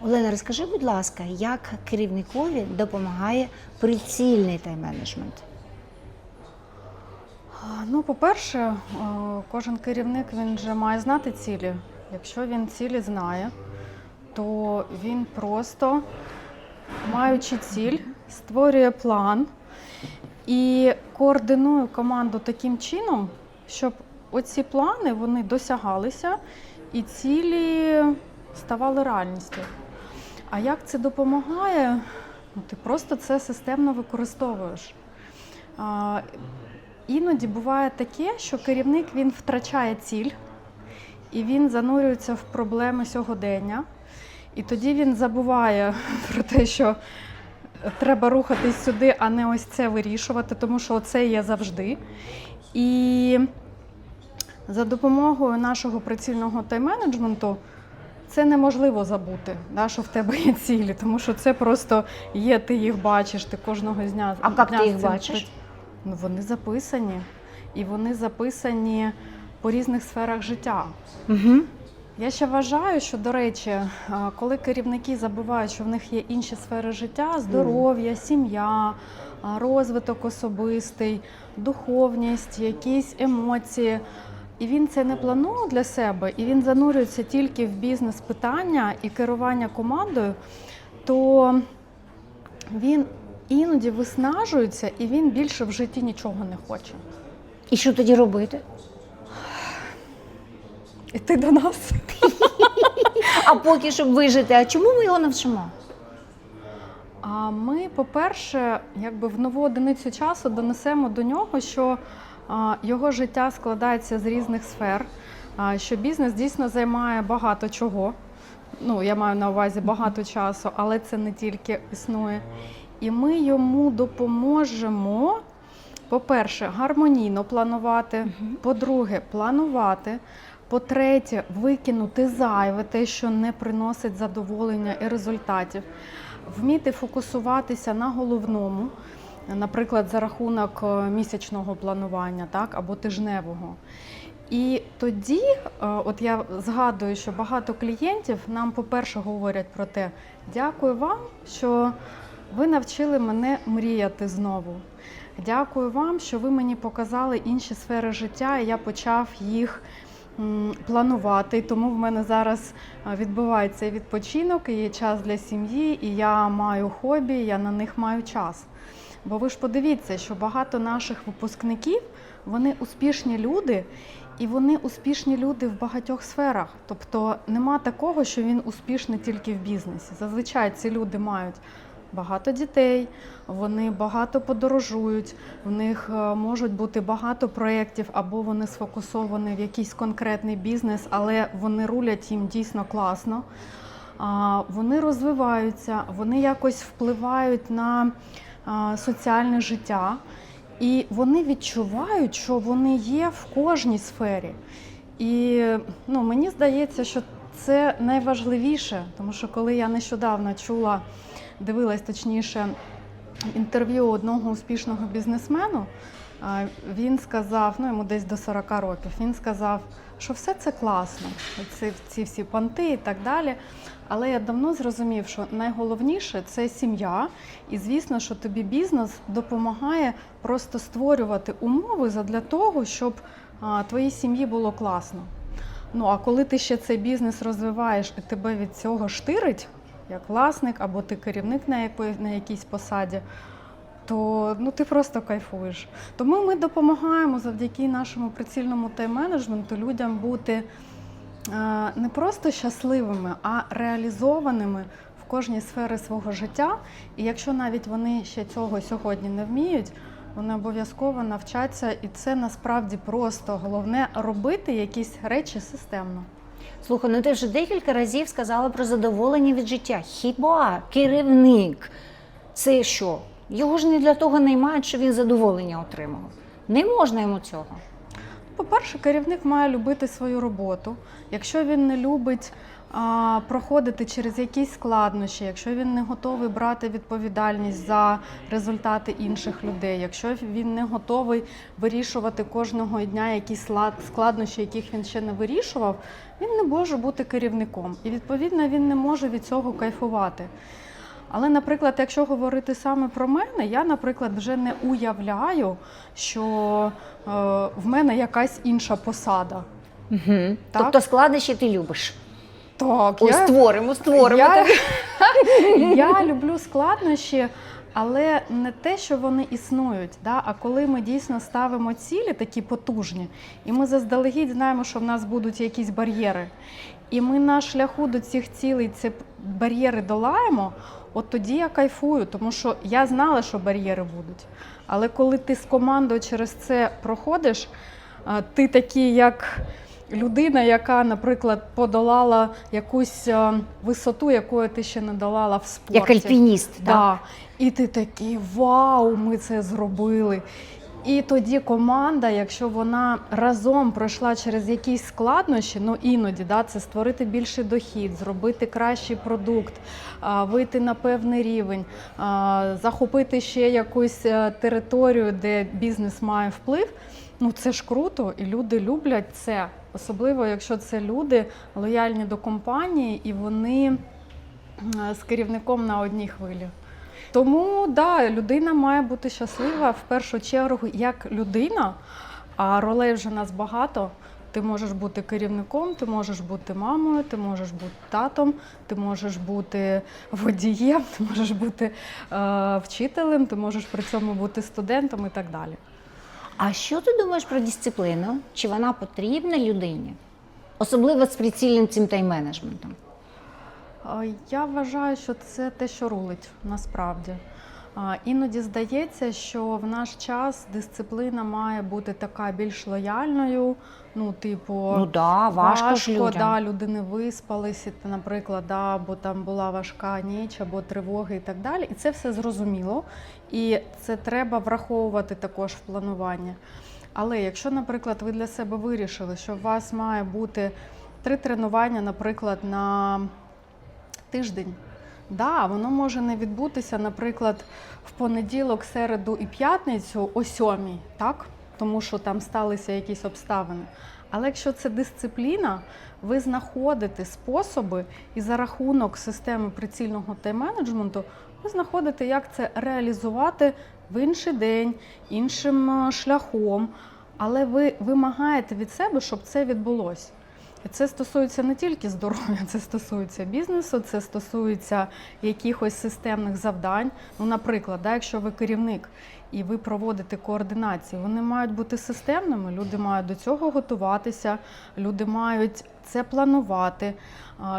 Олена, розкажи, будь ласка, як керівникові допомагає прицільний тайм-менеджмент? Ну, по-перше, е, кожен керівник він же має знати цілі. Якщо він цілі знає, то він просто, маючи ціль, створює план і координує команду таким чином, щоб оці плани вони досягалися і цілі ставали реальністю. А як це допомагає? Ну, ти просто це системно використовуєш. А, Іноді буває таке, що керівник він втрачає ціль і він занурюється в проблеми сьогодення. І тоді він забуває про те, що треба рухатись сюди, а не ось це вирішувати, тому що це є завжди. І за допомогою нашого прицільного тайм-менеджменту це неможливо забути, да, що в тебе є цілі, тому що це просто є, ти їх бачиш, ти кожного дня. А як ти їх бачиш? Ну, вони записані. І вони записані по різних сферах життя. Угу. Я ще вважаю, що, до речі, е, коли керівники забувають, що в них є інші сфери життя, здоров'я, сім'я, розвиток особистий, духовність, якісь емоції. І він це не планує для себе, і він занурюється тільки в бізнес-питання і керування командою, то він іноді виснажується і він більше в житті нічого не хоче. І що тоді робити? Іти до нас. А поки щоб вижити, а чому ми його навчимо? А ми, по-перше, якби в нову одиницю часу донесемо до нього, що його життя складається з різних сфер, що бізнес дійсно займає багато чого. Ну, я маю на увазі багато часу, але це не тільки існує. І ми йому допоможемо, по-перше, гармонійно планувати, по-друге, планувати. По-третє, викинути зайве, те, що не приносить задоволення і результатів, вміти фокусуватися на головному, наприклад, за рахунок е, місячного планування, так або тижневого. І тоді, е, от я згадую, що багато клієнтів нам, по-перше, говорять про те, дякую вам, що ви навчили мене мріяти знову. Дякую вам, що ви мені показали інші сфери життя, і я почав їх планувати. Тому в мене зараз е, відбувається відпочинок, і є час для сім'ї, і я маю хобі, я на них маю час. Бо ви ж подивіться, що багато наших випускників вони успішні люди, і вони успішні люди в багатьох сферах. Тобто нема такого, що він успішний тільки в бізнесі. Зазвичай ці люди мають багато дітей, вони багато подорожують, в них е, можуть бути багато проєктів, або вони сфокусовані в якийсь конкретний бізнес, але вони рулять їм дійсно класно. Вони розвиваються, вони якось впливають на соціальне життя, і вони відчувають, що вони є в кожній сфері. І ну, мені здається, що це найважливіше, тому що коли я нещодавно чула, дивилась точніше інтерв'ю одного успішного бізнесмену, а, він сказав, ну йому десь до 40 років, він сказав, що все це класно, ці, ці всі понти і так далі. Але я давно зрозумів, що найголовніше це сім'я, і звісно, що тобі бізнес допомагає просто створювати умови для того, щоб твоїй сім'ї було класно. Ну а коли ти ще цей бізнес розвиваєш і тебе від цього штирить, як власник або ти керівник на якійсь посаді, то ну ти просто кайфуєш. Тому ми допомагаємо завдяки нашому прицільному тайм-менеджменту людям бути е, не просто щасливими, а реалізованими в кожній сфері свого життя. І якщо навіть вони ще цього сьогодні не вміють, вони обов'язково навчаться, і це насправді просто головне робити якісь речі системно. Слухай, ну ти вже декілька разів сказала про задоволення від життя. Хіба керівник це що? Його ж не для того наймають, щоб він задоволення отримував. Не можна йому цього. По-перше, керівник має любити свою роботу. Якщо він не любить а, проходити через якісь складнощі, якщо він не готовий брати відповідальність за результати інших людей, якщо він не готовий вирішувати кожного дня якісь складнощі, яких він ще не вирішував, він не може бути керівником. І відповідно він не може від цього кайфувати. Але, наприклад, якщо говорити саме про мене, я, наприклад, вже не уявляю, що е, в мене якась інша посада. Угу. Так. Тобто складнощі ти любиш. Так, Ось створимо, створимо. я, так. я люблю складнощі, але не те, що вони існують. Да? А коли ми дійсно ставимо цілі такі потужні, і ми заздалегідь знаємо, що в нас будуть якісь бар'єри, і ми на шляху до цих цілей ці бар'єри долаємо, от тоді я кайфую, тому що я знала, що бар'єри будуть. Але коли ти з командою через це проходиш, ти такий, як людина, яка, наприклад, подолала якусь висоту, якої ти ще не долала в спорті. Як альпініст. так? Да. І ти такий вау, ми це зробили. І тоді команда, якщо вона разом пройшла через якісь складнощі, ну іноді да, це створити більший дохід, зробити кращий продукт, вийти на певний рівень, захопити ще якусь е, територію, де бізнес має вплив. Ну це ж круто, і люди люблять це. Особливо, якщо це люди лояльні до компанії і вони з керівником на одній хвилі. Тому да, людина має бути щаслива в першу чергу як людина, а ролей вже нас багато. Ти можеш бути керівником, ти можеш бути мамою, ти можеш бути татом, ти можеш бути водієм, ти можеш бути е, вчителем, ти можеш при цьому бути студентом і так далі. А що ти думаєш про дисципліну? Чи вона потрібна людині? Особливо з прицільним цим тайм-менеджментом. Я вважаю, що це те, що рулить насправді. Іноді здається, що в наш час дисципліна має бути така більш лояльною. Ну, типу, Ну да, важко, ж людям. да, люди не виспалися, наприклад, да, бо там була важка ніч або тривоги і так далі. І це все зрозуміло. І це треба враховувати також в плануванні. Але якщо, наприклад, ви для себе вирішили, що у вас має бути три тренування, наприклад, на тиждень. Да, воно може не відбутися, наприклад, в понеділок, середу і п'ятницю о сьомій, так? Тому що там сталися якісь обставини. Але якщо це дисципліна, ви знаходите способи і за рахунок системи прицільного тайм-менеджменту ви знаходите, як це реалізувати в інший день, іншим е, шляхом. Але ви вимагаєте від себе, щоб це відбулося. Це стосується не тільки здоров'я, це стосується бізнесу, це стосується якихось системних завдань. Ну, наприклад, да, якщо ви керівник і ви проводите координацію, вони мають бути системними. Люди мають до цього готуватися, люди мають це планувати.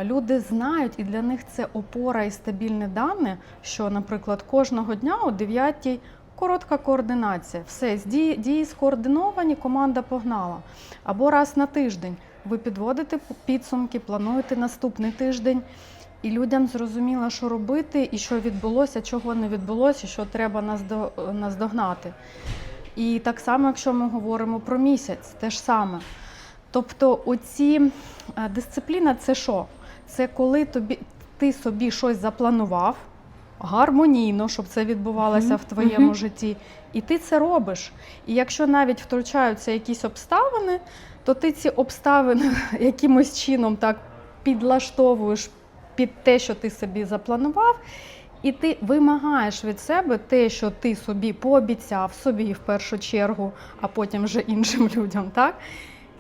Люди знають, і для них це опора і стабільне дане, що, наприклад, кожного дня о 9 коротка координація. Все, дії, дії скоординовані, команда погнала. Або раз на тиждень ви підводите підсумки, плануєте наступний тиждень, і людям зрозуміло, що робити, і що відбулося, чого не відбулося, що треба наздо- наздогнати. І так само, якщо ми говоримо про місяць, те ж саме. Тобто, оці е, дисципліна це що? Це коли тобі ти собі щось запланував гармонійно, щоб це відбувалося в твоєму житті, і ти це робиш. І якщо навіть втручаються якісь обставини, то ти ці обставини якимось чином так підлаштовуєш під те, що ти собі запланував. І ти вимагаєш від себе те, що ти собі пообіцяв собі в першу чергу, а потім вже іншим людям, так?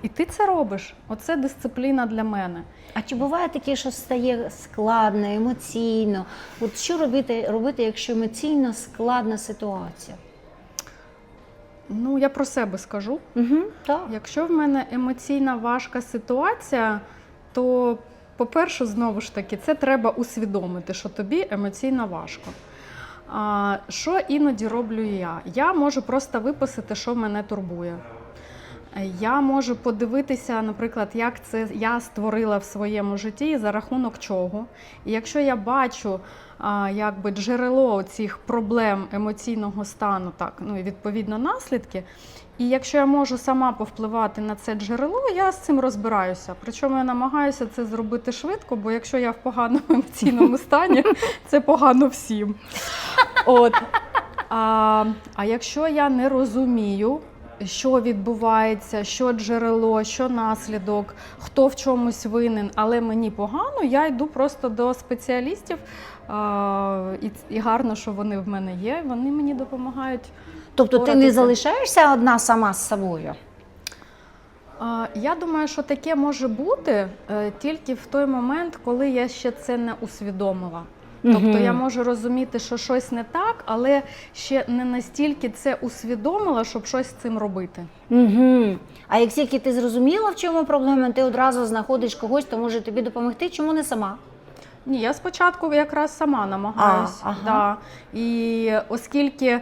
І ти це робиш. Оце дисципліна для мене. А чи буває таке, що стає складно, емоційно? От що робити, робити, якщо емоційно складна ситуація? Ну, я про себе скажу. Угу, так. Якщо в мене емоційна важка ситуація, то, по-перше, знову ж таки, це треба усвідомити, що тобі емоційно важко. А, що іноді роблю я? Я можу просто виписати, що мене турбує. Я можу подивитися, наприклад, як це я створила в своєму житті за рахунок чого. І якщо я бачу якби джерело цих проблем емоційного стану, так ну і відповідно наслідки. І якщо я можу сама повпливати на це джерело, я з цим розбираюся. Причому я намагаюся це зробити швидко, бо якщо я в поганому емоційному стані, це погано всім. От. А, а якщо я не розумію, що відбувається, що джерело, що наслідок, хто в чомусь винен, але мені погано, я йду просто до спеціалістів. І, гарно, що вони в мене є. Вони мені допомагають. Тобто ти не залишаєшся одна сама з собою? Я думаю, що таке може бути е, тільки в той момент, коли я ще це не усвідомила. Тобто я можу розуміти, що щось не так, але ще не настільки це усвідомила, щоб щось з цим робити. Угу. А як тільки ти зрозуміла, в чому проблема, ти одразу знаходиш когось, хто може тобі допомогти, чому не сама? Ні, я спочатку якраз сама намагаюсь. А, ага. да. І оскільки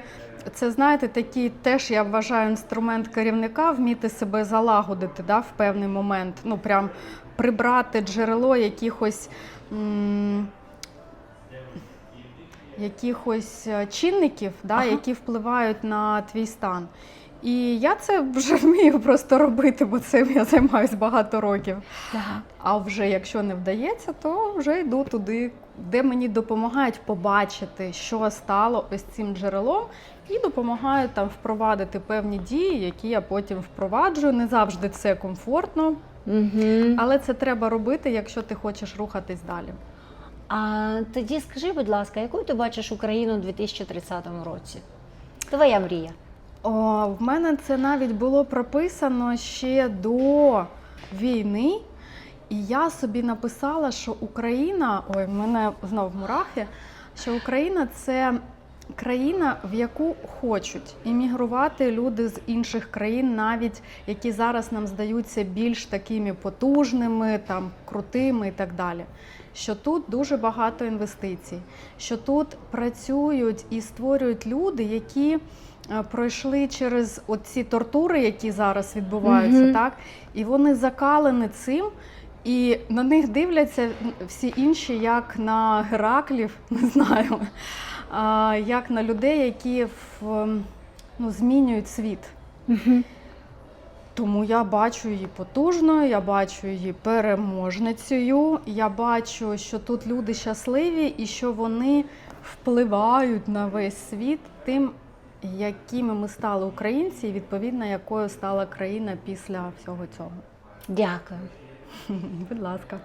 це, знаєте, такий теж я вважаю інструмент керівника вміти себе залагодити да, в певний момент. Ну, прям прибрати джерело якихось. М- Якихось е, чинників, да, Ага. які впливають на твій стан. І я це вже вмію просто робити, бо цим я займаюся багато років. Ага. А вже якщо не вдається, то вже йду туди, де мені допомагають побачити, що стало ось цим джерелом, і допомагають там впровадити певні дії, які я потім впроваджую. Не завжди це комфортно, Угу. але це треба робити, якщо ти хочеш рухатись далі. А тоді скажи, будь ласка, якою ти бачиш Україну у 2030 році? Твоя мрія. О, в мене це навіть було прописано ще до війни. І я собі написала, що Україна, ой, в мене знов мурахи, що Україна це країна, в яку хочуть іммігрувати люди з інших країн, навіть які зараз нам здаються більш такими потужними, там крутими і так далі. Що тут дуже багато інвестицій, що тут працюють і створюють люди, які е, пройшли через оці тортури, які зараз відбуваються, Мгм. так і вони закалені цим. І на них дивляться всі інші, як на Гераклів, не знаю, як на людей, які в, ну, змінюють світ. Угу. Тому я бачу її потужною, я бачу її переможницею. Я бачу, що тут люди щасливі і що вони впливають на весь світ тим, якими ми стали українці, і відповідно якою стала країна після всього цього. Дякую. Будь ласка.